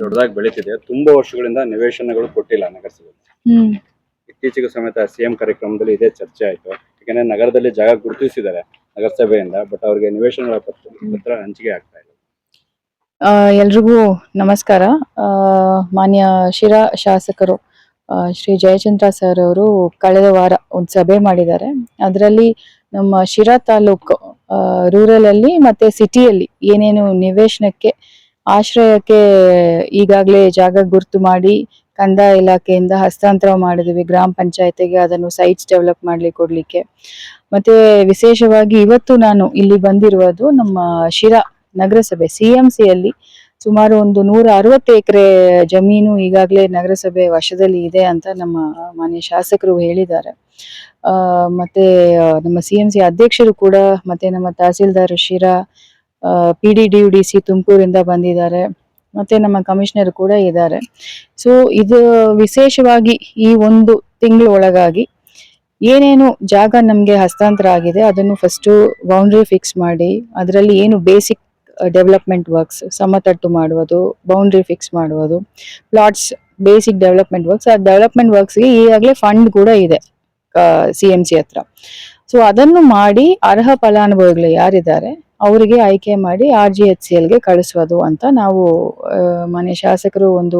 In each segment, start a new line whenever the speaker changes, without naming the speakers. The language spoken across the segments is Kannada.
ದೊಡ್ಡದಾಗಿ ಬೆಳೀತಿದೆ. ತುಂಬಾ ವರ್ಷಗಳಿಂದ ನಿವೇಶನಗಳು ಕೊಟ್ಟಿಲ್ಲ ನಗರಸಭೆ
ಹ್ಮ್.
ಇತ್ತೀಚೆಗೆ ಸಮೇತ ಸಿಎಂ ಕಾರ್ಯಕ್ರಮದಲ್ಲಿ ಇದೇ ಚರ್ಚೆ ಆಯ್ತು. ಯಾಕಂದ್ರೆ ನಗರದಲ್ಲಿ ಜಾಗ ಗುರುತಿಸಿದ್ದಾರೆ ನಗರಸಭೆಯಿಂದ ಬಟ್ ಅವ್ರಿಗೆ ನಿವೇಶನಗಳ ಪತ್ರ ಪತ್ರ ಹಂಚಿಕೆ ಆಗ್ತಾ ಇಲ್ಲ.
ಆ, ಎಲ್ರಿಗೂ ನಮಸ್ಕಾರ. ಆ, ಮಾನ್ಯ ಶಿರಾ ಶಾಸಕರು ಆ, ಶ್ರೀ ಜಯಚಂದ್ರ ಸರ್ ಅವರು ಕಳೆದ ವಾರ ಒಂದು ಸಭೆ ಮಾಡಿದ್ದಾರೆ. ಅದರಲ್ಲಿ ನಮ್ಮ ಶಿರಾ ತಾಲೂಕು ರೂರಲ್ ಅಲ್ಲಿ ಮತ್ತೆ ಸಿಟಿಯಲ್ಲಿ ಏನೇನು ನಿವೇಶನಕ್ಕೆ ಆಶ್ರಯಕ್ಕೆ ಈಗಾಗಲೇ ಜಾಗ ಗುರ್ತು ಮಾಡಿ ಕಂದಾಯ ಇಲಾಖೆಯಿಂದ ಹಸ್ತಾಂತರ ಮಾಡಿದ್ವಿ ಗ್ರಾಮ ಪಂಚಾಯತಿಗೆ, ಅದನ್ನು ಸೈಟ್ಸ್ ಡೆವಲಪ್ ಮಾಡಲಿ ಕೊಡ್ಲಿಕ್ಕೆ. ಮತ್ತೆ ವಿಶೇಷವಾಗಿ ಇವತ್ತು ನಾನು ಇಲ್ಲಿ ಬಂದಿರುವುದು ನಮ್ಮ ಶಿರಾ ನಗರಸಭೆ ಸಿ ಅಲ್ಲಿ ಸುಮಾರು ಒಂದು ನೂರ ಅರವತ್ತು ಎಕರೆ ಜಮೀನು ಈಗಾಗಲೇ ನಗರಸಭೆ ವಶದಲ್ಲಿ ಇದೆ ಅಂತ ನಮ್ಮ ಮಾನ್ಯ ಶಾಸಕರು ಹೇಳಿದ್ದಾರೆ. ಮತ್ತೆ ನಮ್ಮ ಸಿ ಎಂ ಸಿ ಅಧ್ಯಕ್ಷರು ಕೂಡ ಮತ್ತೆ ನಮ್ಮ tahsildar Sira P D D D C ತುಮಕೂರಿಂದ ಬಂದಿದ್ದಾರೆ. ಮತ್ತೆ ನಮ್ಮ ಕಮಿಷನರ್ ಕೂಡ ಇದ್ದಾರೆ. ಸೊ ಇದು ವಿಶೇಷವಾಗಿ ಈ ಒಂದು ತಿಂಗಳ ಒಳಗಾಗಿ ಏನೇನು ಜಾಗ ನಮಗೆ ಹಸ್ತಾಂತರ ಆಗಿದೆ ಅದನ್ನು ಫಸ್ಟು ಬೌಂಡ್ರಿ ಫಿಕ್ಸ್ ಮಾಡಿ, ಅದರಲ್ಲಿ ಏನು ಬೇಸಿಕ್ ಡೆವಲಪ್ಮೆಂಟ್ ವರ್ಕ್ಸ್ ಸಮತಟ್ಟು ಮಾಡುವುದು ಬೌಂಡ್ರಿ ಫಿಕ್ಸ್ ಮಾಡುವುದು ಪ್ಲಾಟ್ಸ್ ಬೇಸಿಕ್ ಡೆವಲಪ್ಮೆಂಟ್ ವರ್ಕ್ಸ್ ಆ ಡೆವಲಪ್ಮೆಂಟ್ ವರ್ಕ್ಸ್ಗೆ ಈಗಾಗಲೇ ಫಂಡ್ ಕೂಡ ಇದೆ ಸಿ ಎಂ ಸಿ ಹತ್ರ. ಸೊ ಅದನ್ನು ಮಾಡಿ ಅರ್ಹ ಫಲಾನುಭವಿಗಳು ಯಾರಿದ್ದಾರೆ, ಅವರಿಗೆ ಆಯ್ಕೆ ಮಾಡಿ ಆರ್ ಜಿ ಎಚ್ ಸಿ ಎಲ್ಗೆ ಕಳಿಸೋದು ಅಂತ ನಾವು ಮನೆ ಶಾಸಕರು ಒಂದು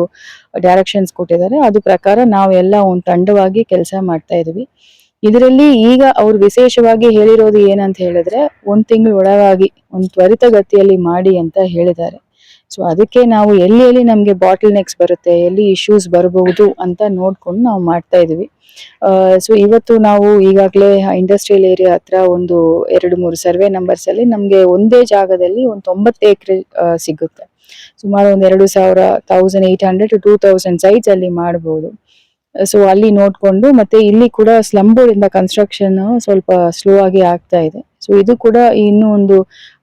ಡೈರೆಕ್ಷನ್ಸ್ ಕೊಟ್ಟಿದ್ದಾರೆ. ಅದು ಪ್ರಕಾರ ನಾವೆಲ್ಲ ಒಂದು ತಂಡವಾಗಿ ಕೆಲಸ ಮಾಡ್ತಾ ಇದ್ವಿ ಇದರಲ್ಲಿ ಈಗ ಅವ್ರು ವಿಶೇಷವಾಗಿ ಹೇಳಿರೋದು ಏನಂತ ಹೇಳಿದ್ರೆ, ಒಂದು ತಿಂಗಳು ಒಳಗಾಗಿ, ಒಂದು ತ್ವರಿತಗತಿಯಲ್ಲಿ ಮಾಡಿ ಅಂತ ಹೇಳಿದ್ದಾರೆ. ಸೊ ಅದಕ್ಕೆ ನಾವು ಎಲ್ಲಿ ಎಲ್ಲಿ ನಮ್ಗೆ ಬಾಟಲ್ ನೆಕ್ಸ್ ಬರುತ್ತೆ, ಎಲ್ಲಿ ಇಶ್ಯೂಸ್ ಬರಬಹುದು ಅಂತ ನೋಡ್ಕೊಂಡು ನಾವು ಮಾಡ್ತಾ ಇದೀವಿ ಸೊ ಇವತ್ತು ನಾವು ಈಗಾಗಲೇ ಇಂಡಸ್ಟ್ರಿಯಲ್ ಏರಿಯಾ ಹತ್ರ ಒಂದು ಎರಡು ಮೂರು ಸರ್ವೆ ನಂಬರ್ಸ್ ಅಲ್ಲಿ ನಮಗೆ ಒಂದೇ ಜಾಗದಲ್ಲಿ ಒಂದು ತೊಂಬತ್ತು ಎಕರೆ ಸಿಗುತ್ತೆ. ಸುಮಾರು ಒಂದ್ ಎರಡು ಸಾವಿರ thousand eight hundred to thousand size ಅಲ್ಲಿ ಮಾಡಬಹುದು ಸೊ ಅಲ್ಲಿ ನೋಡ್ಕೊಂಡು ಮತ್ತೆ ಇಲ್ಲಿ ಕೂಡ ಸ್ಲಂಬೋರ್ಡ್ ಇಂದ ಕನ್ಸ್ಟ್ರಕ್ಷನ್ ಸ್ವಲ್ಪ ಸ್ಲೋ ಆಗಿ ಆಗ್ತಾ ಇದೆ. ಸೊ ಇದು ಕೂಡ ಇನ್ನೂ ಒಂದು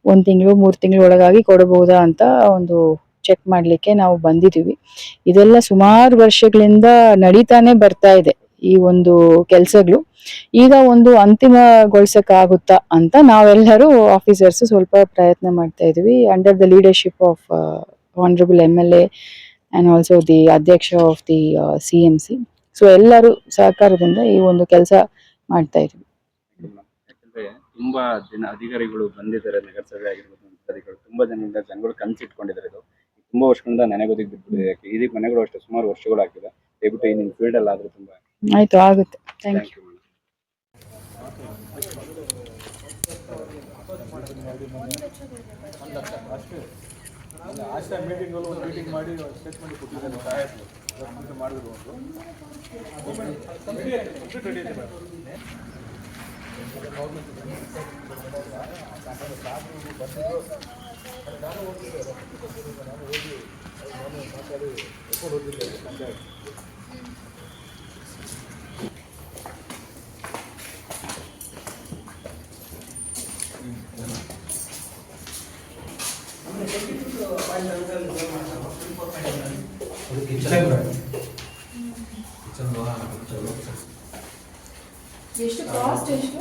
ಒಂದ್ ತಿಂಗಳು, ಮೂರು ತಿಂಗಳು ಒಳಗಾಗಿ ಕೊಡಬಹುದಾ ಅಂತ ಒಂದು ಚೆಕ್ ಮಾಡ್ಲಿಕ್ಕೆ ನಾವು ಬಂದಿದೀವಿ ಇದೆಲ್ಲ ಸುಮಾರು ವರ್ಷಗಳಿಂದ ನಡೀತಾನೆ ಬರ್ತಾ ಇದೆ ಈ ಒಂದು ಕೆಲಸಗಳು. ಈಗ ಒಂದು ಅಂತಿಮಗೊಳಿಸಕ್ಕಾಗುತ್ತಾ ಅಂತ ನಾವೆಲ್ಲರೂ ಆಫೀಸರ್ಸ್ ಸ್ವಲ್ಪ ಪ್ರಯತ್ನ ಮಾಡ್ತಾ ಇದೀವಿ under the leadership of honourable M L A and also the ಅಧ್ಯಕ್ಷ of the C M C so ಎಲ್ಲರೂ ಸಹಕಾರದಿಂದ ಈ ಒಂದು ಕೆಲಸ ಮಾಡ್ತಾ ಇದೀವಿ
ತುಂಬಾ ಜನ ಅಧಿಕಾರಿಗಳು ಬಂದಿದ್ದಾರೆ ನಗರಸಭೆ ಆಗಿರ್ಬೋದು ಅಧಿಕಾರಿಗಳು ತುಂಬಾ ಜನರಿಂದ ಜನಗಳು ಕನ್ಸಿಟ್ಕೊಂಡಿದ್ದಾರೆ ಇದು. ತುಂಬಾ ವರ್ಷಗಳಿಂದ ನೆನೆಗೋದಿಗೆ ಬಿಟ್ಟಿದೆ ಯಾಕೆ ಇದಕ್ಕೆ. ಮನೆಗಳು ಅಷ್ಟೇ ಸುಮಾರು ವರ್ಷಗಳು ಆಗ್ತಿದೆ ದಯವಿಟ್ಟು ಈ ನಿಮ್ ಫೀಲ್ಡ್ ಅಲ್ಲಿ ಆದ್ರೂ ತುಂಬಾ.
ಆಯ್ತು ಆಗುತ್ತೆ. Thank you
thank you
Asha meeting ಒಂದು ಮೀಟಿಂಗ್ ಮಾಡಿ ಸ್ಟೇಟ್ಮೆಂಟ್ ಕೊಟ್ಟಿದ್ದಾರೆ ಮಾಡಿದ್ರು ಒಂದು ಕಂಪ್ಲೀಟ್ ರೆಡಿ ಇದೆ ಮೇಡಮ್
ಎಷ್ಟು ಕಾಸ್ಟ್ ಎಷ್ಟು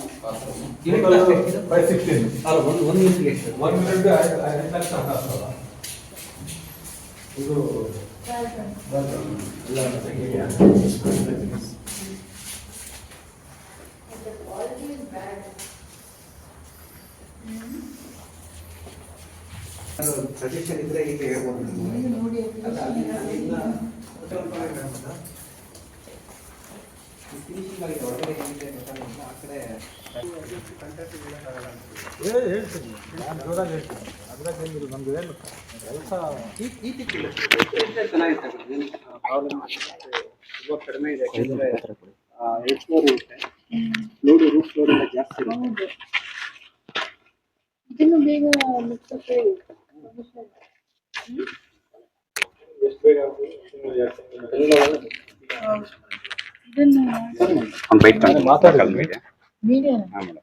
ಫೈವ್ ಸಿಕ್ಸ್ಟೀನ್
ಅಲ್ಲ ಒಂದು ಒಂದು ಎಷ್ಟು
ಒನ್ ಮಿನಿಟ್ ಐದು ಲಕ್ಷ ಹಣ ಇದು
ಸಜೆಷನ್ ಇದ್ರೆ ಈಗ ಹೇಳ್ಬೋದು ಅಲ್ಲ, ಅಲ್ಲಿ- ಅಲ್ಲಿಂದ hotel ಒಳಗಡೆ ಮೇಡಮ್ ಅದು. ಈ finishing ಆಗಿದೆ, ಹೊರಗಡೆ ಏನಿದೆ ಗೊತ್ತಾಗಲ್ಲ, ಆ ಕಡೆ
ಹೇಳಿ ಹೇಳ್ತೀನಿ. ನಾನು ಜೋರಾಗಿ ಹೇಳ್ತೀನಿ. ಅದ್ರಾಗ ಏನಿಲ್ಲ ನಮ್ದು ಏನು ಕೆಲಸ.
ತುಂಬಾ ಕಡಿಮೆ ಇದೆ ಯಾಕಂದ್ರೆ ಫ್ಲೋರ್ ಇರುತ್ತೆ ಲೋಡ್ ರೂಫ್ ಫ್ಲೋರ್ ಎಲ್ಲ ಜಾಸ್ತಿ ಇರುತ್ತೆ
ಇದನ್ನು ಬೇಗ
ಎಷ್ಟು ಬೇಗ ಎರಡು.
ಇದನ್ನು. ಮೀಡಿಯಾ.
ಹಾ ಮೇಡಮ್.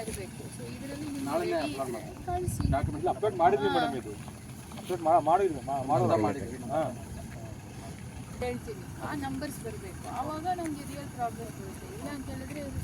ಒನ್ ಲ್ಯಾಕ್ ನಾಳೆನೇ ಅಪ್ಲೋಡ್ ಮಾಡಿ ಡಾಕ್ಯುಮೆಂಟ್ ಅಪ್ಲೋಡ್ ಮಾಡಿದ್ವಿ ಮೇಡಮ್ ಇದು. ಅಪ್ಡೇಟ್ ಮಾಡಿದ್ವಿ ಮಾಡೋದ ಮಾಡಿದ್ವಿ. ಹಾಂ.
ಹೇಳ್ತೀನಿ. ಆ ನಂಬರ್ಸ್ ಬರಬೇಕು. ಆವಾಗ ನಮಗೆ ರಿಯಲ್ ಪ್ರಾಬ್ಲಮ್ ಬರುತ್ತೆ. ಇಲ್ಲ ಅಂತ ಹೇಳಿದ್ರೆ ಇದು